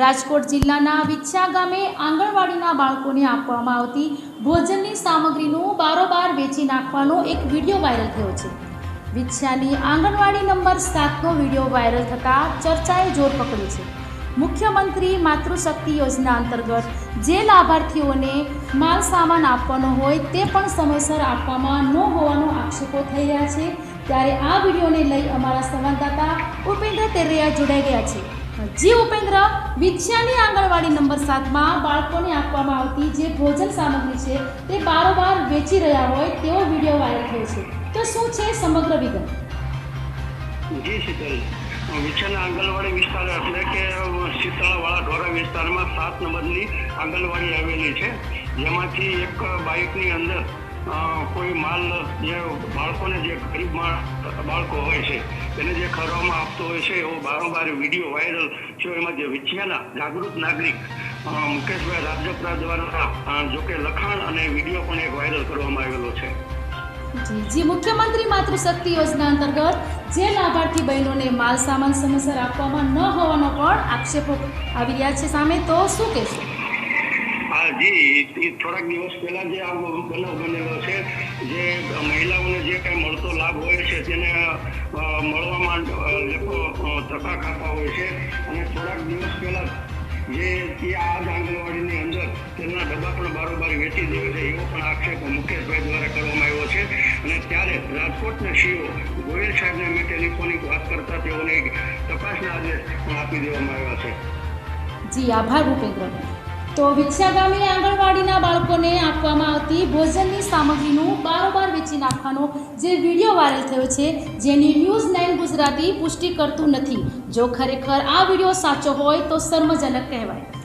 રાજકોટ જિલ્લાના વિચ્છા ગામે આંગણવાડીના બાળકોને આપવામાં આવતી ભોજનની સામગ્રીનું બારોબાર વેચી નાખવાનો એક વીડિયો વાયરલ થયો છે. વિચ્છાની આંગણવાડી નંબર સાતનો વીડિયો વાયરલ થતાં ચર્ચાએ જોર પકડ્યું છે. મુખ્યમંત્રી માતૃશક્તિ યોજના અંતર્ગત જે લાભાર્થીઓને માલ સામાન આપવાનો હોય તે પણ સમયસર આપવામાં ન હોવાનો આક્ષેપો થઈ રહ્યા છે. ત્યારે આ વિડીયોને લઈ અમારા સંવાદદાતા ઉપેન્દ્ર તેરૈયા જોડાઈ ગયા છે. જી ઉપેન્દ્ર વિછ્યાની આંગણવાડી નંબર સાતમાં બાળકોને આપવામાં આવતી જે ભોજન સામગ્રી છે તે બારોબાર વેચી રહ્યા હોય તેવો વીડિયો વાયરલ થયો છે. તો શું છે સમગ્ર વિગત? જી શીતલ વિછાના આંગણવાડી વિસ્તાર એટલે કે શીતળાવાળા ઢોરા વિસ્તારમાં સાત નંબરની આંગણવાડી આવેલી છે. જેમાંથી એક બાઇકની અંદર કોઈ માલ જે બાળકોને જે ગરીબ બાળકો હોય છે, એને જે ખરવામાં આપતો હોય છે, એવો બારોબાર વીડિયો વાયરલ થયો એમાં જે વિછિયાના જાગૃત નાગરિક મુકેશભાઈ રાજપરા દ્વારા જોકે લખાણ અને વીડિયો પણ એક વાયરલ કરવામાં આવેલો છે. જી મુખ્યમંત્રી માતૃશક્તિ યોજના અંતર્ગત જે લાભાર્થી બહેનોને માલ સામાન સમયસર આપવામાં ન હોવાનો પણ આક્ષેપો આવી રહ્યા છે સામે તો શું કહેશો? હા થોડાક દિવસ પહેલા જે આ બનાવ બનેલો છે, જે મહિલાઓને જે કાંઈ મળતો લાભ હોય છે, તેને મળવામાં લોકો ધક્કા ખાતા હોય છે. અને થોડાક દિવસ પહેલા જે આ જ આંગણવાડીની અંદર તેમના ડબ્બા પણ બારોબાર વેચી દે છે, એવો પણ આક્ષેપ મુકેશભાઈ દ્વારા કરવામાં આવ્યો છે. અને ત્યારે રાજકોટના સીઓ ગોયલ સાહેબને મેં ટેલિફોનિક વાત કરતા તેઓને તપાસના આદેશ પણ આપી દેવામાં આવ્યા છે. જી, આભાર ભૂપેન્દ્ર તો વિછ્યા ગામે આંગણવાડીના બાળકોને આપવામાં આવતી ભોજનની સામગ્રીનું બારોબાર વેચી નાખવાનો જે વીડિયો વાયરલ થયો છે, જેની ન્યૂઝ નાઇન ગુજરાતી પુષ્ટિ કરતું નથી. જો ખરેખર આ વીડિયો સાચો હોય તો શર્મજનક કહેવાય.